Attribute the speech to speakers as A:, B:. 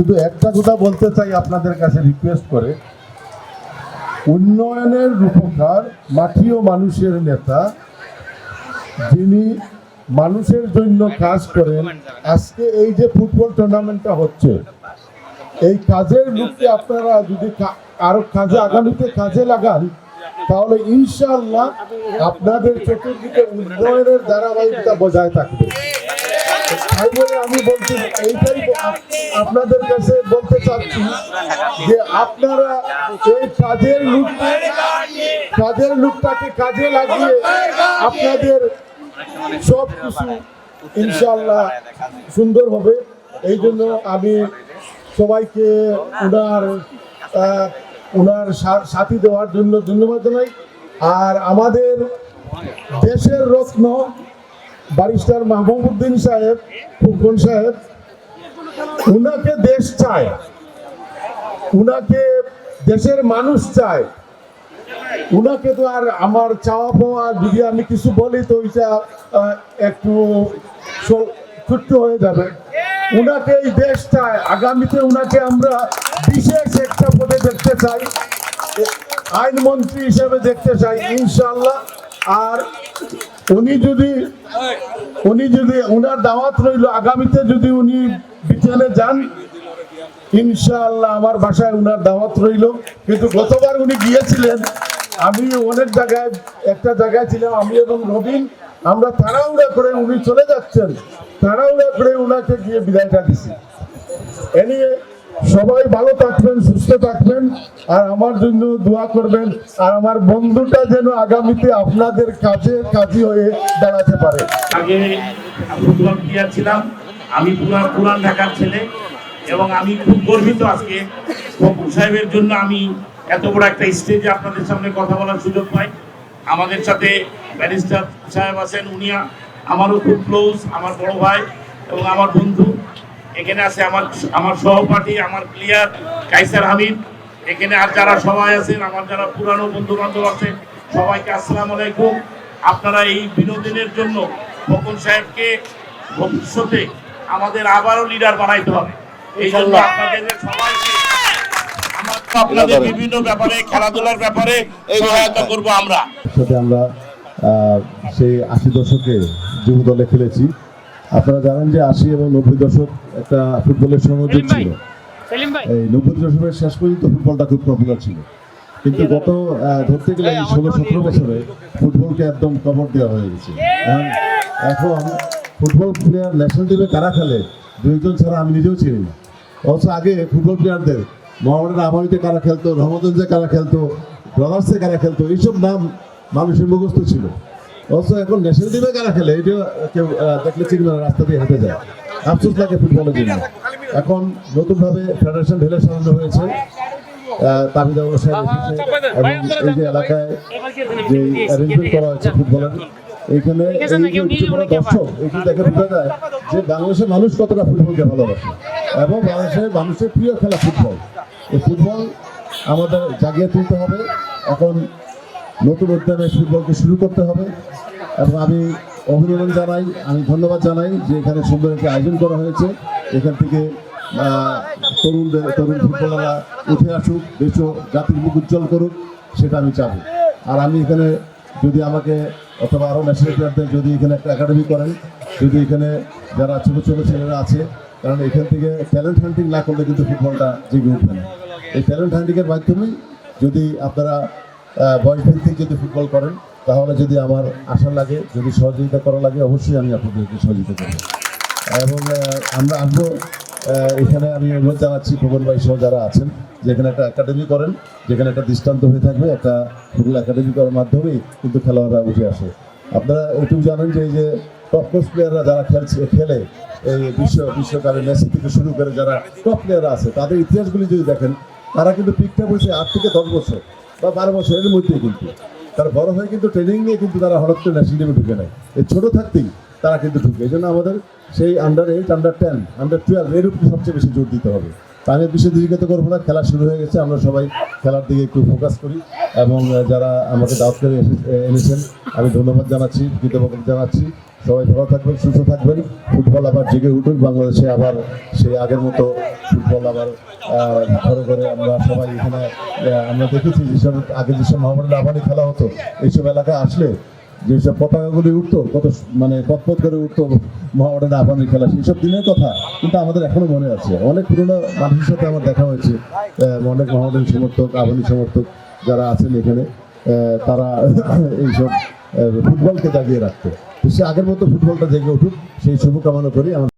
A: শুধু একটা কথা বলতে চাই আপনাদের কাছে রিকোয়েস্ট করে। উন্নয়নের রূপকার ও মানুষের নেতা, যিনি মানুষের জন্য কাজ করেন, আজকে এই যে ফুটবল টুর্নামেন্টটা হচ্ছে, এই কাজের লুককে আপনারা যদি আরও কাজে, আগামীতে কাজে লাগান, তাহলে ইনশাআল্লাহ আপনাদের চতুর্দিকে উন্নয়নের ধারাবাহিকতা বজায় থাকবে। তাই বলে আমি বলছি, এইটাই আপনাদের কাছে বলতে চাচ্ছি যে আপনারা এই কাজের লুক কাজের লুকটাকে কাজে লাগিয়ে আপনাদের সব কিছু ইনশাল্লাহ সুন্দর হবে। এই জন্য আমি সবাইকে ওনার ওনার সাথী দেওয়ার জন্য ধন্যবাদ জানাই। আর আমাদের দেশের রত্ন ব্যারিস্টার মাহবুবুদ্দিন সাহেব, ফুকন সাহেব, উনাকে দেশ চায়। উনাকে দেশের মানুষ চায়। উনাকে তো আর আমার চাওয়া পাওয়া যদি আমি কিছু বলি তো ওইটা একটু ছোট্ট হয়ে যাবে। উনাকে এই দেশ চায়। আগামীতে উনাকে আমরা বিশেষ একটা পদে দেখতে চাই। আইনমন্ত্রী হিসেবে দেখতে চাই ইনশাল্লাহ আর উনি যদি উনি যদি ওনার দাওয়াত রইল, আগামীতে যদি উনি বিকেলে যান, ইনশাআল্লাহ আমার বাসায় উনার দাওয়াত রইল। কিন্তু গতবার উনি গিয়েছিলেন, আমি অনেক জায়গায়, একটা জায়গায় ছিলাম, আমি এবং নবীন আমরা তাড়াহুড়া করে উনি চলে যাচ্ছেন, তাড়াহুড়া করে উনাকে গিয়ে বিদায়টা দিছি। এ নিয়ে সবাই ভালো থাকবেন, সুস্থ থাকবেন। আর আমার জন্য দোয়া করবেন, আর আমার বন্ধুটা যেন আগামীতে আপনাদের কাছে কাজী হয়ে দাঁড়াতে পারে।
B: আগে ফুটবল ছিলাম, আমি পুরা পুরান ঢাকার ছেলে, এবং আমি খুব গর্বিত আজকে। ফখরুল সাহেবের জন্য আমি এত বড় একটা স্টেজে আপনাদের সামনে কথা বলার সুযোগ পাই। আমাদের সাথে ব্যারিস্টার সাহেব আছেন, উনি আমারও খুব ক্লোজ আমার বড় ভাই এবং আমার বন্ধু এখানে আছে আমার আমার সহপাঠী আমার প্লেয়ার কাইসার হামিদ। এখানে আর যারা সবাই আছেন আমার যারা পুরানো বন্ধু বান্ধব আছে সবাইকে আসসালামু আলাইকুম। আপনারা এই বিনোদনের জন্য ফকুল সাহেবকে ভবিষ্যতে আমাদের আবারও লিডার বানাইতে হবে। এই জন্য আপনাদের সবাইকে আমার আপনাদের বিভিন্ন ব্যাপারে খেলাধুলার ব্যাপারে সহায়তা করব আমরা।
A: আমরা সেই আশি দশকে যুব দলে খেলেছি। আপনারা জানেন যে আশি এবং নব্বই দশক একটা ফুটবলের সংযোগ ছিল। এই নব্বই দশকের শেষ পর্যন্ত ফুটবলটা খুব পপুলার ছিল। কিন্তু গত ধরতে গেলে এই ষোলো সতেরো বছরে ফুটবলকে একদম কভার দেওয়া হয়ে গেছে। এখন এখন ফুটবল প্লেয়ার ন্যাশনাল টিমে কারা খেলে দুইজন ছাড়া আমি নিজেও চিনি না। অথচ আগে ফুটবল প্লেয়ারদের মোহামেডান আমারিতে কারা খেলতো রহমতগঞ্জে কারা খেলতো ব্রাদার্সে কারা খেলতো এইসব নাম মানুষের মুখস্থ ছিল। অথচ এখন ন্যাশনাল টিমে কারা খেলে এটা কেউ দেখলে চিনবে না, রাস্তা দিয়ে হেঁটে যায়। আফসোস লাগে ফুটবলের জন্য। এখন নতুনভাবে ফেডারেশন ঢেলে সাজানো হয়েছে তাবিদা এসেছে, এবং এই যে এলাকায় যে অ্যারেঞ্জমেন্ট করা হয়েছে ফুটবলের, এইখানে দর্শক এইখানে দেখে বোঝা যায় যে বাংলাদেশের মানুষ কতটা ফুটবলকে ভালোবাসে, এবং বাংলাদেশের মানুষের প্রিয় খেলা ফুটবল। এই ফুটবল আমাদের জাগিয়ে তুলতে হবে। এখন নতুন উদ্যানে ফুটবলকে শুরু করতে হবে এবং আমি অভিনন্দন জানাই, আমি ধন্যবাদ জানাই যে এখানে সুন্দর একটি আয়োজন করা হয়েছে। এখান থেকে তরুণদের, তরুণ ফুটবলাররা উঠে আসুক দেশ জাতির মুখ উজ্জ্বল করুক, সেটা আমি চাবো আর আমি এখানে যদি আমাকে অথবা আরও ন্যাশনাল প্লেয়ারদের যদি এখানে একটা একাডেমি করেন, যদি এখানে যারা ছোটো ছোটো ছেলেরা আছে, কারণ এখান থেকে ট্যালেন্ট হান্টিং না করলে কিন্তু ফুটবলটা জেগে উঠবে না। এই ট্যালেন্ট হান্টিংয়ের মাধ্যমেই যদি আপনারা আহ, বয়স ভিত্তিক যদি ফুটবল করেন তাহলে যদি আমার আশা লাগে যদি সহযোগিতা করা লাগে অবশ্যই আমি আপনাদেরকে সহযোগিতা করব। এবং আমরা আসব এখানে আমি অনুরোধ জানাচ্ছি খবর ভাই সহ যারা আছেন যে এখানে একটা একাডেমি করেন যেখানে একটা দৃষ্টান্ত হয়ে থাকবে একটা ফুটবল একাডেমি করার মাধ্যমেই কিন্তু খেলোয়াড়রা উঠে আসে। আপনারা এটুকু জানেন যে এই যে টপ কোর্স প্লেয়াররা যারা খেলছে খেলে এই বিশ্ব বিশ্বকাপে মেসি থেকে শুরু করে যারা টপ প্লেয়াররা আছে তাদের ইতিহাসগুলি যদি দেখেন তারা কিন্তু পিকটা বসে আট থেকে দশ বছর। বা বারো বছরের মধ্যে কিন্তু। তারা বড় হয়ে কিন্তু ট্রেনিং নিয়ে কিন্তু তারা হঠাৎ করে ন্যাশনাল টিমে ঢুকে নেয়। এই ছোটো থাকতেই তারা কিন্তু ঢুকে। এই জন্য আমাদের সেই under eight under ten under twelve এর উপরে সবচেয়ে বেশি জোর দিতে হবে। তা আমি বিষয়ে দিকে করব না, খেলা শুরু হয়ে গেছে, আমরা সবাই খেলার দিকে একটু ফোকাস করি এবং যারা আমাকে দাওয়াত করে এনেছেন, আমি ধন্যবাদ জানাচ্ছি, কৃতজ্ঞতা জানাচ্ছি। সবাই ভালো থাকবেন, সুস্থ থাকবেন। ফুটবল আবার জেগে উঠুক, বাংলাদেশে আবার সেই আগের মতো ফুটবল আবার ঘরে ঘরে আমরা সবাই এখানে আমরা দেখেছি যেসব আগে যেসব মহামারী আবারই খেলা হতো, এইসব এলাকা আসলে যেসব পতাকাগুলি উঠতো, কত মানে পথপথ করে উঠতো মহামারী আবানি খেলা, সেইসব দিনের কথা কিন্তু আমাদের এখনও মনে আছে। অনেক পুরোনো মানুষের সাথে আমার দেখা হয়েছে অনেক মহামারী সমর্থক আবানি সমর্থক যারা আছেন এখানে তারা এইসব ফুটবলকে জাগিয়ে রাখতো। সে আগের মতো ফুটবলটা জেগে উঠুক। সেই শুভকামনা করি। আমার